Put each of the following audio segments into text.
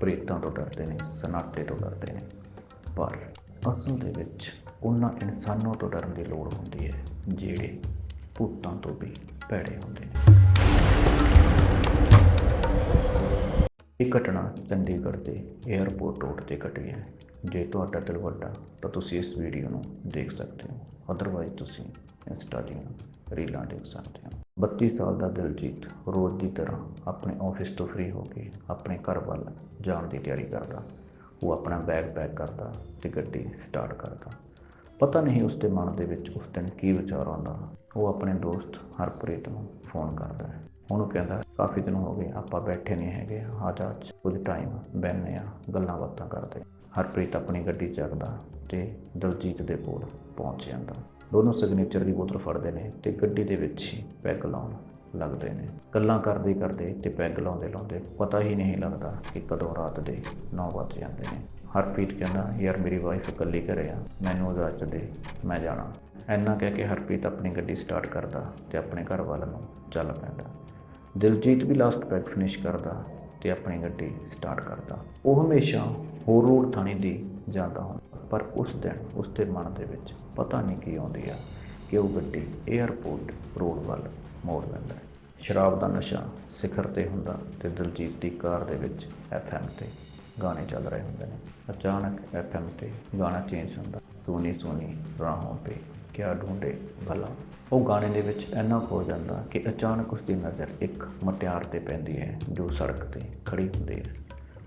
ਪ੍ਰੇਤਾਂ ਤੋਂ ਡਰਦੇ ਨੇ ਸਨਾਟੇ ਤੋਂ ਡਰਦੇ ਨੇ। ਪਰ ਅਸਲ ਦੇ ਵਿੱਚ ਉਹਨਾਂ ਇਨਸਾਨਾਂ ਤੋਂ ਡਰਨ ਦੀ ਲੋੜ ਹੁੰਦੀ ਹੈ, ਜਿਹੜੇ ਭੂਤਾਂ ਤੋਂ ਵੀ ਭੈੜੇ ਹੁੰਦੇ ਨੇ। ਇਹ ਘਟਨਾ ਚੰਡੀਗੜ੍ਹ ਦੇ 에ਅਰਪੋਰਟ ਰੋਡ ਤੇ ਘਟੀ ਹੈ। ਜੇ ਤੁਹਾਡਾ ਦਿਲ ਵੱਡਾ, ਤਾਂ ਤੁਸੀਂ ਇਸ ਵੀਡੀਓ ਨੂੰ ਦੇਖ ਸਕਦੇ ਹੋ। ਅਦਰਵਾਈਜ਼ ਤੁਸੀਂ ਇੰਸਟਾ ਦੀਆਂ ਰੀਲਾਂ ਦੇਖ ਸਕਦੇ ਹੋ। 32 ਸਾਲ ਦਾ ਦਿਲਜੀਤ ਰੋਜ਼ ਦੀ ਤਰ੍ਹਾਂ ਆਪਣੇ ਆਫਿਸ ਤੋਂ ਫ੍ਰੀ ਹੋ ਕੇ ਆਪਣੇ ਘਰ ਵੱਲ ਜਾਣ ਦੀ ਤਿਆਰੀ ਕਰਦਾ। ਉਹ ਆਪਣਾ ਬੈਗ ਪੈਕ ਕਰਦਾ ਤੇ ਗੱਡੀ ਸਟਾਰਟ ਕਰਦਾ। ਪਤਾ ਨਹੀਂ ਉਸ ਦੇ ਮਨ ਦੇ ਵਿੱਚ ਉਸ ਦਿਨ ਕੀ ਵਿਚਾਰ ਆਉਂਦਾ। ਉਹ ਆਪਣੇ ਦੋਸਤ ਹਰਪ੍ਰੀਤ ਨੂੰ ਫੋਨ ਕਰਦਾ ਹੈ। ਉਹਨੂੰ ਕਹਿੰਦਾ, ਕਾਫੀ ਦਿਨ ਹੋ ਗਏ, ਆਪਾਂ ਬੈਠੇ ਨਹੀਂ ਹੈਗੇ। ਆ ਜਾ ਕੁਝ ਟਾਈਮ ਬਹਿਨੇ ਆ ਗੱਲਾਂ ਬਾਤਾਂ ਕਰਦੇ ਹਰਪ੍ਰੀਤ ਆਪਣੀ ਗੱਡੀ ਚੱਕਦਾ ਤੇ ਦਲਜੀਤ ਦੇ ਕੋਲ ਪਹੁੰਚ ਜਾਂਦਾ। ਦੋਨੋਂ ਸਿਗਨੇਚਰ ਦੀ ਬੋਤਲ ਫੜਦੇ ਨੇ ਤੇ ਗੱਡੀ ਦੇ ਵਿੱਚ ਹੀ ਪੈਗ ਲਾਉਣ ਲੱਗਦੇ ਨੇ। ਗੱਲਾਂ ਕਰਦੇ ਕਰਦੇ ਤੇ ਪੈਗ ਲਾਉਂਦੇ ਲਾਉਂਦੇ ਪਤਾ ਹੀ ਨਹੀਂ ਲੱਗਦਾ ਕਿ ਕਦੋਂ ਰਾਤ ਦੇ 9 ਵਜ ਜਾਂਦੇ ਨੇ। ਹਰਪ੍ਰੀਤ ਕਹਿੰਦਾ, ਯਾਰ ਮੇਰੀ ਵਾਈਫ ਇਕੱਲੀ ਘਰੇ ਆ, ਮੈਨੂੰ ਇਜਾਜ਼ਤ ਦੇ, ਮੈਂ ਜਾਣਾ। ਇੰਨਾ ਕਹਿ ਕੇ ਹਰਪ੍ਰੀਤ ਆਪਣੀ ਗੱਡੀ ਸਟਾਰਟ ਕਰਦਾ ਤੇ ਆਪਣੇ ਘਰ ਵੱਲ ਨੂੰ ਚੱਲ ਪੈਂਦਾ। ਦਿਲਜੀਤ ਵੀ ਲਾਸਟ ਪੈਗ ਫਿਨਿਸ਼ ਕਰਦਾ ਤੇ ਆਪਣੀ ਗੱਡੀ ਸਟਾਰਟ ਕਰਦਾ। ਉਹ ਹਮੇਸ਼ਾ ਹੋਰ ਰੋਡ ਥਾਣੇ ਦੀ ਜਾਂਦਾ ਹੁੰਦਾ ਪਰ ਉਸ ਦਿਨ, ਉਸ ਦੇ ਮਨ ਦੇ ਵਿੱਚ ਪਤਾ ਨਹੀਂ ਕੀ ਆਉਂਦੀ ਆ ਕਿ ਉਹ ਗੱਡੀ 에ਅਰਪੋਰਟ ਰੋਡ ਵੱਲ ਮੋੜ ਲੈਂਦਾ ਹੈ। ਸ਼ਰਾਬ ਦਾ ਨਸ਼ਾ ਸਿਖਰ ਤੇ ਹੁੰਦਾ ਤੇ ਦਿਲਜੀਤ ਦੀ ਕਾਰ ਦੇ ਵਿੱਚ ਐਫਐਮ ਤੇ ਗਾਣੇ ਚੱਲ ਰਹੇ ਹੁੰਦੇ ਨੇ। ਅਚਾਨਕ ਐਫਐਮ ਤੇ ਗਾਣਾ ਚੇਂਜ ਹੁੰਦਾ। ਸੋਨੀ ਸੋਨੀ ਰਾਹੋਂ ਤੇ ਕਿਆ ਢੂੰਡੇ ਭਲਾ। ਉਹ ਗਾਣੇ ਦੇ ਵਿੱਚ ਇੰਨਾ ਖੋ ਜਾਂਦਾ ਕਿ ਅਚਾਨਕ ਉਸ ਦੀ ਨਜ਼ਰ ਇੱਕ ਮਟਿਆਰ ਤੇ ਪੈਂਦੀ ਹੈ ਜੋ ਸੜਕ ਤੇ ਖੜੀ ਹੁੰਦੀ ਹੈ।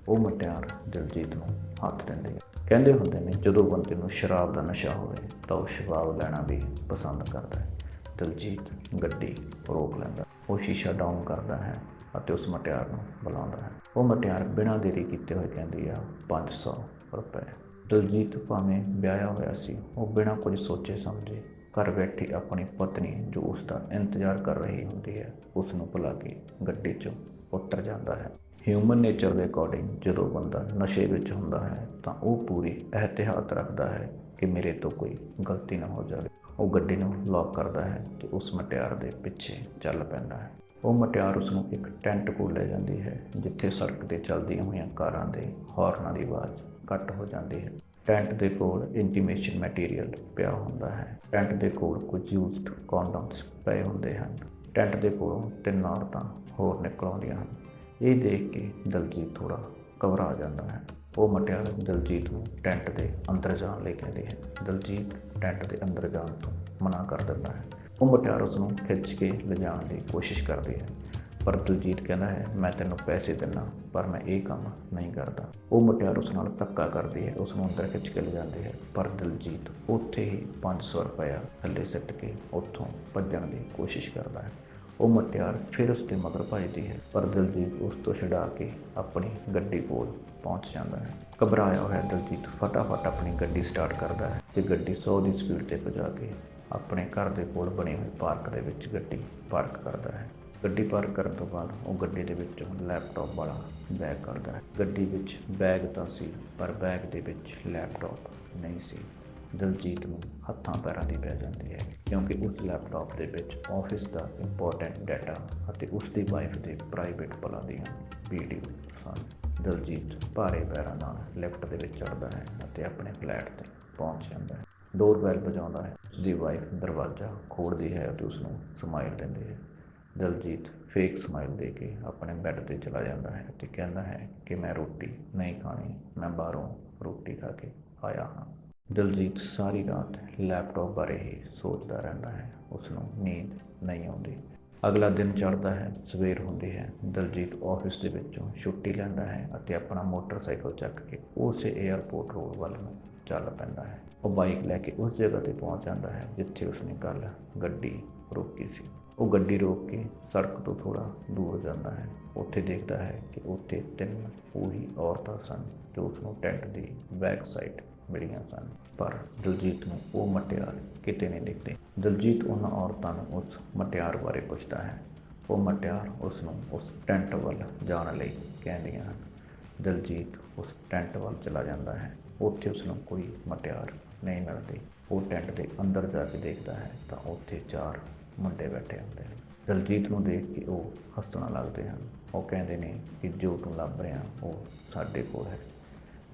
ਉਹ ਮਟਿਆਰ ਦਿਲਜੀਤ ਨੂੰ ਹੱਥ ਦਿੰਦੀ ਹੈ। ਕਹਿੰਦੇ ਹੁੰਦੇ ਨੇ, ਜਦੋਂ ਬੰਦੇ ਨੂੰ ਸ਼ਰਾਬ ਦਾ ਨਸ਼ਾ ਹੋਵੇ, ਤਾਂ ਉਹ ਸ਼ਰਾਬ ਲੈਣਾ ਵੀ ਪਸੰਦ ਕਰਦਾ ਹੈ। ਦਿਲਜੀਤ ਗੱਡੀ ਰੋਕ ਲੈਂਦਾ, ਉਹ ਸ਼ੀਸ਼ਾ ਡਾਊਨ ਕਰਦਾ ਹੈ ਅਤੇ ਉਸ ਮਟਿਆਰ ਨੂੰ ਬੁਲਾਉਂਦਾ ਹੈ। ਉਹ ਮਟਿਆਰ ਬਿਨਾਂ ਦੇਰੀ ਕੀਤੇ ਹੋਏ ਕਹਿੰਦੀ ਆ 500 ਰੁਪਏ। ਦਿਲਜੀਤ ਭਾਵੇਂ ਵਿਆਹਿਆ ਹੋਇਆ ਸੀ, ਉਹ ਬਿਨਾਂ ਕੁਝ ਸੋਚੇ ਸਮਝੇ ਘਰ ਬੈਠੀ ਆਪਣੀ ਪਤਨੀ ਜੋ ਉਸ ਦਾ ਇੰਤਜ਼ਾਰ ਕਰ ਰਹੀ ਹੁੰਦੀ ਹੈ, ਉਸ ਨੂੰ ਬੁਲਾ ਕੇ ਗੱਡੀ 'ਚੋਂ ਉਤਰ ਜਾਂਦਾ ਹੈ। ਹਿਊਮਨ ਨੇਚਰ ਦੇ ਅਕੋਰਡਿੰਗ ਜਦੋਂ ਬੰਦਾ ਨਸ਼ੇ ਵਿੱਚ ਹੁੰਦਾ ਹੈ ਤਾਂ ਉਹ ਪੂਰੀ ਇਹਤਿਆਤ ਰੱਖਦਾ ਹੈ ਕਿ ਮੇਰੇ ਤੋਂ ਕੋਈ ਗਲਤੀ ਨਾ ਹੋ ਜਾਵੇ। ਉਹ ਗੱਡੀ ਨੂੰ ਲੌਕ ਕਰਦਾ ਹੈ ਤੇ ਉਸ ਮਟਿਆਰ ਦੇ ਪਿੱਛੇ ਚੱਲ ਪੈਂਦਾ ਹੈ। ਉਹ ਮਟਿਆਰ ਉਸ ਨੂੰ ਇੱਕ ਟੈਂਟ ਕੋਲ ਲੈ ਜਾਂਦੀ ਹੈ, ਜਿੱਥੇ ਸੜਕ ਤੇ ਚੱਲਦੀਆਂ ਹੋਈਆਂ ਕਾਰਾਂ ਦੇ ਹਾਰਨਾਂ ਦੀ ਆਵਾਜ਼ ਘੱਟ ਹੋ ਜਾਂਦੀ ਹੈ। ਟੈਂਟ ਦੇ ਕੋਲ ਇੰਟੀਮੇਸ਼ਨ ਮਟੀਰੀਅਲ ਪਿਆ ਹੁੰਦਾ ਹੈ। ਟੈਂਟ ਦੇ ਕੋਲ ਕੁਝ ਯੂਜ਼ਡ ਕੰਡੋਮਸ ਪਏ ਹੁੰਦੇ ਹਨ। ਟੈਂਟ ਦੇ ਕੋਲੋਂ ਤਿੰਨ ਔਰਤਾਂ ਹੋਰ ਨਿਕਲ ਆਉਂਦੀਆਂ ਹਨ। ਇਹ ਦੇਖ ਕੇ ਦਲਜੀਤ ਥੋੜਾ ਘਬਰਾ ਜਾਂਦਾ ਹੈ। ਉਹ ਮਟਿਆਰ ਦਲਜੀਤ ਨੂੰ ਟੈਂਟ ਦੇ ਅੰਦਰ ਜਾਣ ਲਈ ਕਹਿੰਦੀ ਹੈ। ਦਲਜੀਤ ਟੈਂਟ ਦੇ ਅੰਦਰ ਜਾਣ ਤੋਂ ਮਨਾ ਕਰ ਦਿੰਦਾ ਹੈ। ਉਹ ਮਟਿਆਰ ਉਸ ਨੂੰ ਖਿੱਚ ਕੇ ਲਿਜਾਣ ਦੀ ਕੋਸ਼ਿਸ਼ ਕਰਦੀ ਹੈ। ਪਰ ਦਲਜੀਤ ਕਹਿੰਦਾ ਹੈ, ਮੈਂ ਤੈਨੂੰ ਪੈਸੇ ਦਿੰਦਾ, ਪਰ ਮੈਂ ਇਹ ਕੰਮ ਨਹੀਂ ਕਰਦਾ। ਉਹ ਮਟਿਆਰ ਉਸ ਨਾਲ ਧੱਕਾ ਕਰਦੀ ਹੈ। ਉਸ ਨੂੰ ਅੰਦਰ ਖਿੱਚ ਕੇ ਲਿਜਾਂਦੀ ਹੈ। ਪਰ ਦਲਜੀਤ ਉੱਥੇ ਹੀ 500 ਰੁਪਇਆ ਥੱਲੇ ਸਿੱਟ ਕੇ ਉੱਥੋਂ ਭੱਜਣ ਦੀ ਕੋਸ਼ਿਸ਼ ਕਰਦਾ ਹੈ। ਉਹ ਮਟਿਆਰ ਫਿਰ ਉਸ ਦੇ ਮਗਰ ਭੱਜਦੀ ਹੈ, ਪਰ ਦਿਲਜੀਤ ਉਸ ਤੋਂ ਛੁਡਾ ਕੇ ਆਪਣੀ ਗੱਡੀ ਕੋਲ ਪਹੁੰਚ ਜਾਂਦਾ ਹੈ। ਘਬਰਾਇਆ ਹੋਇਆ ਦਿਲਜੀਤ ਫਟਾਫਟ ਆਪਣੀ ਗੱਡੀ ਸਟਾਰਟ ਕਰਦਾ ਹੈ ਤੇ ਗੱਡੀ 100 ਦੀ ਸਪੀਡ ਤੇ ਭਜਾ ਕੇ ਆਪਣੇ ਘਰ ਦੇ ਕੋਲ ਬਣੇ ਹੋਏ ਪਾਰਕ ਦੇ ਵਿੱਚ ਗੱਡੀ ਪਾਰਕ ਕਰਦਾ ਹੈ। ਗੱਡੀ ਪਾਰਕ ਕਰਨ ਤੋਂ ਬਾਅਦ ਉਹ ਗੱਡੀ ਦੇ ਵਿੱਚ ਲੈਪਟਾਪ ਵਾਲਾ ਬੈਗ ਕਰਦਾ ਹੈ। ਗੱਡੀ ਵਿੱਚ ਬੈਗ ਤਾਂ ਸੀ, ਪਰ ਬੈਗ ਦੇ ਵਿੱਚ ਲੈਪਟਾਪ ਨਹੀਂ ਸੀ। ਦਿਲਜੀਤ ਨੂੰ ਹੱਥਾਂ ਪੈਰਾਂ ਦੀ ਪੈ ਜਾਂਦੀ ਹੈ ਕਿਉਂਕਿ ਉਸ ਲੈਪਟਾਪ ਦੇ ਵਿੱਚ ਆਫਿਸ ਦਾ ਇੰਪੋਰਟੈਂਟ ਡਾਟਾ ਅਤੇ ਉਸ ਦੀ ਵਾਈਫ ਦੇ ਪ੍ਰਾਈਵੇਟ ਪਲਾਂ ਦੀਆਂ ਵੀਡੀਓ ਸਨ। ਦਿਲਜੀਤ ਭਾਰੇ ਪੈਰਾਂ ਨਾਲ ਲਿਫਟ ਦੇ ਵਿੱਚ ਚੜ੍ਹਦਾ ਹੈ ਅਤੇ ਆਪਣੇ ਫਲੈਟ ਤੇ ਪਹੁੰਚ ਜਾਂਦਾ ਹੈ। ਡੋਰ ਬੈਲ ਵਜਾਉਂਦਾ ਹੈ। ਉਸ ਦੀ ਵਾਈਫ ਦਰਵਾਜ਼ਾ ਖੋਲ੍ਹਦੀ ਹੈ ਅਤੇ ਉਸ ਨੂੰ ਸਮਾਈਲ ਦਿੰਦੀ ਹੈ। ਦਲਜੀਤ ਫੇਕ ਸਮਾਈਲ ਦੇ ਕੇ ਆਪਣੇ ਬੈੱਡ ਤੇ ਚਲਾ ਜਾਂਦਾ ਹੈ ਅਤੇ ਕਹਿੰਦਾ ਹੈ ਕਿ ਮੈਂ ਰੋਟੀ ਨਹੀਂ ਖਾਣੀ, ਮੈਂ ਬਾਹਰੋਂ ਰੋਟੀ ਖਾ ਕੇ ਆਇਆ ਹਾਂ। ਦਿਲਜੀਤ ਸਾਰੀ ਰਾਤ ਲੈਪਟਾਪ ਬਾਰੇ ਹੀ ਸੋਚਦਾ ਰਹਿੰਦਾ ਹੈ। ਉਸ ਨੂੰ ਨੀਂਦ ਨਹੀਂ ਆਉਂਦੀ। ਅਗਲਾ ਦਿਨ ਚੜ੍ਹਦਾ ਹੈ, ਸਵੇਰ ਹੁੰਦੀ ਹੈ। ਦਿਲਜੀਤ ਆਫਿਸ ਦੇ ਵਿੱਚੋਂ ਛੁੱਟੀ ਲੈਂਦਾ ਹੈ ਅਤੇ ਆਪਣਾ ਮੋਟਰਸਾਈਕਲ ਚੱਕ ਕੇ ਉਸੇ 에ਅਰਪੋਰਟ ਰੋਡ ਵੱਲ ਨੂੰ ਚੱਲ ਪੈਂਦਾ ਹੈ। ਉਹ ਬਾਈਕ ਲੈ ਕੇ ਉਸ ਜਗ੍ਹਾ ਤੇ ਪਹੁੰਚ ਜਾਂਦਾ ਹੈ, ਜਿੱਥੇ ਉਸਨੇ ਕੱਲ ਗੱਡੀ ਰੋਕੀ ਸੀ। ਉਹ ਗੱਡੀ ਰੋਕ ਕੇ ਸੜਕ ਤੋਂ ਥੋੜਾ ਦੂਰ ਜਾਂਦਾ ਹੈ। ਉੱਥੇ ਦੇਖਦਾ ਹੈ ਕਿ ਉੱਥੇ ਤਿੰਨ ਉਹੀ ਔਰਤਾਂ ਸਨ ਜੋ ਉਸ ਨੂੰ ਟੈਂਟ ਦੀ ਬੈਕ ਸਾਈਡ ਮਿਲੀਆਂ ਸਨ, ਪਰ ਦਿਲਜੀਤ ਨੂੰ ਉਹ ਮਟਿਆਰ ਕਿਤੇ ਨਹੀਂ ਦਿਖਦੇ। ਦਿਲਜੀਤ ਉਹਨਾਂ ਔਰਤਾਂ ਨੂੰ ਉਸ ਮਟਿਆਰ ਬਾਰੇ ਪੁੱਛਦਾ ਹੈ। ਉਹ ਮਟਿਆਰ ਉਸ ਨੂੰ ਉਸ ਟੈਂਟ ਵੱਲ ਜਾਣ ਲਈ ਕਹਿੰਦੀਆਂ ਹਨ। ਦਿਲਜੀਤ ਉਸ ਟੈਂਟ ਵੱਲ ਚਲਾ ਜਾਂਦਾ ਹੈ। ਉੱਥੇ ਉਸ ਨੂੰ ਕੋਈ ਮਟਿਆਰ ਨਹੀਂ ਮਿਲਦੀ। ਉਹ ਟੈਂਟ ਦੇ ਅੰਦਰ ਜਾ ਕੇ ਦੇਖਦਾ ਹੈ ਤਾਂ ਉੱਥੇ ਚਾਰ ਮੁੰਡੇ ਬੈਠੇ ਹੁੰਦੇ ਹਨ। ਦਲਜੀਤ ਨੂੰ ਦੇਖ ਕੇ ਉਹ ਹੱਸਣ ਲੱਗਦੇ ਹਨ। ਉਹ ਕਹਿੰਦੇ ਨੇ ਕਿ ਜੋ ਤੂੰ ਲੱਭ ਰਿਹਾ ਉਹ ਸਾਡੇ ਕੋਲ ਹੈ।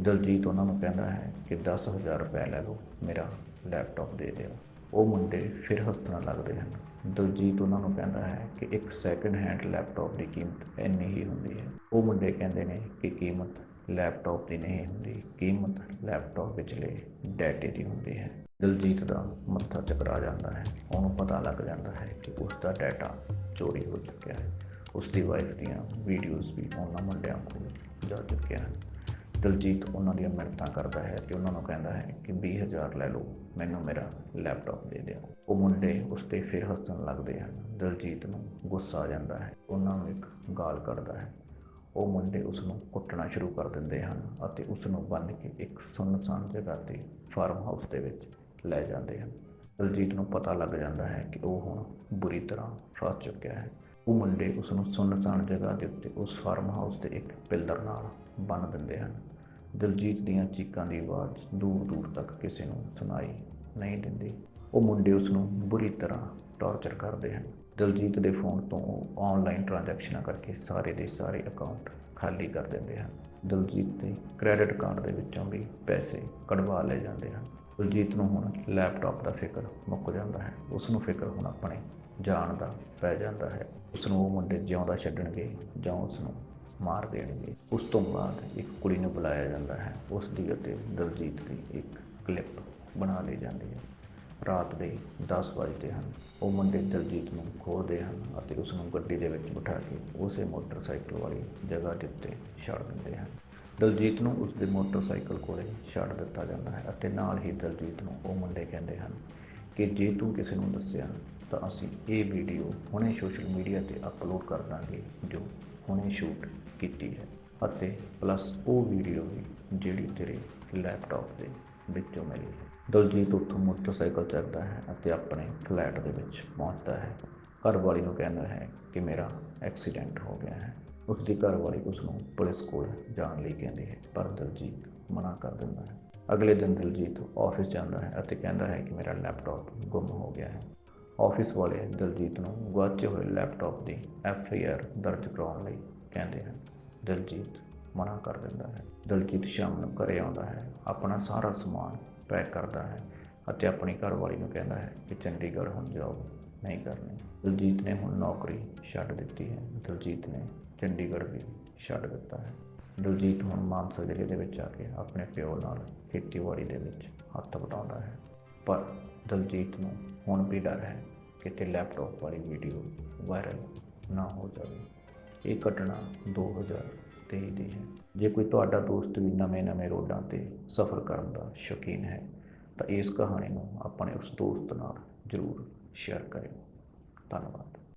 ਦਲਜੀਤ ਉਹਨਾਂ ਨੂੰ ਕਹਿੰਦਾ ਹੈ ਕਿ 10000 ਰੁਪਏ ਲੈ ਲਓ, ਮੇਰਾ ਲੈਪਟਾਪ ਦੇ ਦਿਓ। ਉਹ ਮੁੰਡੇ ਫਿਰ ਹੱਸਣ ਲੱਗਦੇ ਹਨ। ਦਲਜੀਤ ਉਹਨਾਂ ਨੂੰ ਕਹਿੰਦਾ ਹੈ ਕਿ ਇੱਕ ਸੈਕਿੰਡ ਹੈਂਡ ਲੈਪਟਾਪ ਦੀ ਕੀਮਤ ਇੰਨੀ ਹੀ ਹੁੰਦੀ ਹੈ। ਉਹ ਮੁੰਡੇ ਕਹਿੰਦੇ ਨੇ ਕਿ ਕੀਮਤ ਲੈਪਟਾਪ ਦੀ ਨਹੀਂ ਹੁੰਦੀ, ਕੀਮਤ ਲੈਪਟਾਪ ਵਿਚਲੇ ਡਾਟੇ ਦੀ ਹੁੰਦੀ ਹੈ। ਦਲਜੀਤ ਦਾ ਮੱਥਾ ਚਕਰਾ ਜਾਂਦਾ ਹੈ। ਉਹਨੂੰ ਪਤਾ ਲੱਗ ਜਾਂਦਾ ਹੈ ਕਿ ਉਸ ਦਾ ਡਾਟਾ ਚੋਰੀ ਹੋ ਚੁੱਕਿਆ ਹੈ। ਉਸ ਦੀ ਵਾਈਫ ਦੀਆਂ ਵੀਡੀਓਜ਼ ਵੀ ਉਹਨਾਂ ਮੁੰਡਿਆਂ ਕੋਲ ਜਾ ਚੁੱਕੀਆਂ ਹਨ। ਦਿਲਜੀਤ ਉਹਨਾਂ ਦੀਆਂ ਮਿੰਨਤਾਂ ਕਰਦਾ ਹੈ ਤੇ ਉਹਨਾਂ ਨੂੰ ਕਹਿੰਦਾ ਹੈ ਕਿ 20000 ਲੈ ਲਓ, ਮੈਨੂੰ ਮੇਰਾ ਲੈਪਟਾਪ ਦੇ ਦਿਓ। ਉਹ ਮੁੰਡੇ ਉਸ ਤੇ ਫਿਰ ਹੱਸਣ ਲੱਗਦੇ ਹਨ। ਦਿਲਜੀਤ ਨੂੰ ਗੁੱਸਾ ਆ ਜਾਂਦਾ ਹੈ। ਉਹਨਾਂ ਨੂੰ ਇੱਕ ਗਾਲ ਕੱਢਦਾ ਹੈ। ਉਹ ਮੁੰਡੇ ਉਸ ਨੂੰ ਕੁੱਟਣਾ ਸ਼ੁਰੂ ਕਰ ਦਿੰਦੇ ਹਨ ਅਤੇ ਉਸ ਨੂੰ ਬੰਨ੍ਹ ਕੇ ਇੱਕ ਸੁੰਨਸਾਨ ਜਗ੍ਹਾ ਤੇ ਫਾਰਮ ਹਾਊਸ ਦੇ ਵਿੱਚ ਲੈ ਜਾਂਦੇ ਹਨ। ਦਿਲਜੀਤ ਨੂੰ ਪਤਾ ਲੱਗ ਜਾਂਦਾ ਹੈ ਕਿ ਉਹ ਹੁਣ ਬੁਰੀ ਤਰ੍ਹਾਂ ਫਸ ਚੁੱਕਿਆ ਹੈ। ਉਹ ਮੁੰਡੇ ਉਸ ਨੂੰ ਸੁੰਨਸਾਨ ਜਗ੍ਹਾ ਦੇ ਉੱਤੇ ਉਸ ਫਾਰਮ ਹਾਊਸ ਦੇ ਇੱਕ ਪਿੱਲਰ ਨਾਲ ਬੰਨ੍ਹ ਦਿੰਦੇ ਹਨ। ਦਿਲਜੀਤ ਦੀਆਂ ਚੀਕਾਂ ਦੀ ਆਵਾਜ਼ ਦੂਰ ਦੂਰ ਤੱਕ ਕਿਸੇ ਨੂੰ ਸੁਣਾਈ ਨਹੀਂ ਦਿੰਦੀ। ਉਹ ਮੁੰਡੇ ਉਸ ਨੂੰ ਬੁਰੀ ਤਰ੍ਹਾਂ ਟੌਰਚਰ ਕਰਦੇ ਹਨ। ਦਿਲਜੀਤ ਦੇ ਫੋਨ ਤੋਂ ਉਹ ਆਨਲਾਈਨ ਟ੍ਰਾਂਜੈਕਸ਼ਨਾਂ ਕਰਕੇ ਸਾਰੇ ਦੇ ਸਾਰੇ ਅਕਾਊਂਟ ਖਾਲੀ ਕਰ ਦਿੰਦੇ ਹਨ। ਦਿਲਜੀਤ ਦੇ ਕ੍ਰੈਡਿਟ ਕਾਰਡ ਦੇ ਵਿੱਚੋਂ ਵੀ ਪੈਸੇ ਕਢਵਾ ਲਏ ਜਾਂਦੇ ਹਨ। ਦਿਲਜੀਤ ਨੂੰ ਹੁਣ ਲੈਪਟਾਪ ਦਾ ਫਿਕਰ ਮੁੱਕ ਜਾਂਦਾ ਹੈ। ਉਸ ਨੂੰ ਫਿਕਰ ਹੁਣ ਆਪਣੇ ਜਾਣ ਦਾ ਪੈ ਜਾਂਦਾ ਹੈ। ਉਸ ਨੂੰ ਉਹ ਮੁੰਡੇ ਜਿਉਂਦਾ ਛੱਡਣਗੇ ਜਾਂ ਉਸ ਨੂੰ ਮਾਰ ਦੇਣਗੇ। ਉਸ ਤੋਂ ਬਾਅਦ ਇੱਕ ਕੁੜੀ ਨੂੰ ਬੁਲਾਇਆ ਜਾਂਦਾ ਹੈ। ਉਸ ਦੀ ਅਤੇ ਦਲਜੀਤ ਦੀ ਇੱਕ ਕਲਿੱਪ ਬਣਾ ਲਈ ਜਾਂਦੀ ਹੈ ਰਾਤ ਦੇ 10 ਵਜੇ ਹਨ। ਉਹ ਮੁੰਡੇ ਦਲਜੀਤ ਨੂੰ ਖੋਹਦੇ ਹਨ ਅਤੇ ਉਸ ਨੂੰ ਗੱਡੀ ਦੇ ਵਿੱਚ ਬਿਠਾ ਕੇ ਉਸੇ ਮੋਟਰਸਾਈਕਲ ਵਾਲੀ ਜਗ੍ਹਾ ਦੇ ਉੱਤੇ ਛੱਡ ਦਿੰਦੇ ਹਨ। ਦਲਜੀਤ ਨੂੰ ਉਸ ਦੇ ਮੋਟਰਸਾਈਕਲ ਕੋਲੇ ਛੱਡ ਦਿੱਤਾ ਜਾਂਦਾ ਹੈ ਅਤੇ ਨਾਲ ਹੀ ਦਲਜੀਤ ਨੂੰ ਉਹ ਮੁੰਡੇ ਕਹਿੰਦੇ ਹਨ ਕਿ ਜੇ ਤੂੰ ਕਿਸੇ ਨੂੰ ਦੱਸਿਆ ਤਾਂ ਅਸੀਂ ਇਹ ਵੀਡੀਓ ਹੁਣੇ ਸੋਸ਼ਲ ਮੀਡੀਆ ਤੇ ਅਪਲੋਡ ਕਰ ਦਾਂਗੇ ਜੋ ਹੁਣੇ ਸ਼ੂਟ ਕੀਤੀ ਹੈ ਅਤੇ ਪਲੱਸ ਉਹ ਵੀਡੀਓ ਵੀ ਜਿਹੜੀ ਤੇਰੇ ਲੈਪਟਾਪ ਦੇ ਵਿੱਚੋਂ ਮਿਲੀ ਹੈ। ਦਲਜੀਤ ਉੱਥੋਂ ਮੋਟਰਸਾਈਕਲ ਚੱਕਦਾ ਹੈ ਅਤੇ ਆਪਣੇ ਫਲੈਟ ਦੇ ਵਿੱਚ ਪਹੁੰਚਦਾ ਹੈ। ਘਰ ਵਾਲੀ ਨੂੰ ਕਹਿੰਦਾ ਹੈ ਕਿ ਮੇਰਾ ਐਕਸੀਡੈਂਟ ਹੋ ਗਿਆ ਹੈ। ਉਸ ਦੀ ਘਰ ਵਾਲੀ ਉਸ ਨੂੰ ਪੁਲਿਸ ਕੋਲ ਜਾਣ ਲਈ ਕਹਿੰਦੀ ਹੈ, ਪਰ ਦਲਜੀਤ ਮਨਾ ਕਰ ਦਿੰਦਾ ਹੈ। ਅਗਲੇ ਦਿਨ ਦਿਲਜੀਤ ਆਫਿਸ ਜਾਂਦਾ ਹੈ ਅਤੇ ਕਹਿੰਦਾ ਹੈ ਕਿ ਮੇਰਾ ਲੈਪਟਾਪ ਗੁੰਮ ਹੋ ਗਿਆ ਹੈ। ਆਫਿਸ ਵਾਲੇ ਦਲਜੀਤ ਨੂੰ ਗੁਆਚੇ ਹੋਏ ਲੈਪਟਾਪ ਦੀ ਐਫ ਆਈ ਆਰ ਦਰਜ ਕਰਾਉਣ ਲਈ ਕਹਿੰਦੇ ਹਨ। ਦਲਜੀਤ ਮਨਾ ਕਰ ਦਿੰਦਾ ਹੈ। ਦਲਜੀਤ ਸ਼ਾਮ ਨੂੰ ਘਰੇ ਆਉਂਦਾ ਹੈ, ਆਪਣਾ ਸਾਰਾ ਸਮਾਨ ਪੈਕ ਕਰਦਾ ਹੈ ਅਤੇ ਆਪਣੀ ਘਰਵਾਲੀ ਨੂੰ ਕਹਿੰਦਾ ਹੈ ਕਿ ਚੰਡੀਗੜ੍ਹ ਹੁਣ ਜੌਬ ਨਹੀਂ ਕਰਨੀ। ਦਲਜੀਤ ਨੇ ਹੁਣ ਨੌਕਰੀ ਛੱਡ ਦਿੱਤੀ ਹੈ। ਦਲਜੀਤ ਨੇ ਚੰਡੀਗੜ੍ਹ ਵੀ ਛੱਡ ਦਿੱਤਾ ਹੈ। ਦਲਜੀਤ ਹੁਣ ਮਾਨਸਾ ਜ਼ਿਲ੍ਹੇ ਦੇ ਵਿੱਚ ਆ ਕੇ ਆਪਣੇ ਪਿਓ ਨਾਲ ਖੇਤੀਬਾੜੀ ਦੇ ਵਿੱਚ ਹੱਥ ਵਟਾਉਂਦਾ ਹੈ। ਪਰ ਦਲਜੀਤ ਨੂੰ ਹੁਣ ਵੀ ਡਰ ਹੈ ਕਿਤੇ ਲੈਪਟਾਪ ਵਾਲੀ ਵੀਡੀਓ ਵਾਇਰਲ ਨਾ ਹੋ ਜਾਵੇ। ਇਹ ਘਟਨਾ 2023 ਦੀ ਹੈ। ਜੇ ਕੋਈ ਤੁਹਾਡਾ ਦੋਸਤ ਵੀ ਨਵੇਂ-ਨਵੇਂ ਰੋਡਾਂ ਤੇ ਸਫ਼ਰ ਕਰਨ ਦਾ ਸ਼ੌਕੀਨ ਹੈ, ਤਾਂ ਇਸ ਕਹਾਣੀ ਨੂੰ ਆਪਣੇ ਉਸ ਦੋਸਤ ਨਾਲ ਜ਼ਰੂਰ ਸ਼ੇਅਰ ਕਰਿਓ। ਧੰਨਵਾਦ।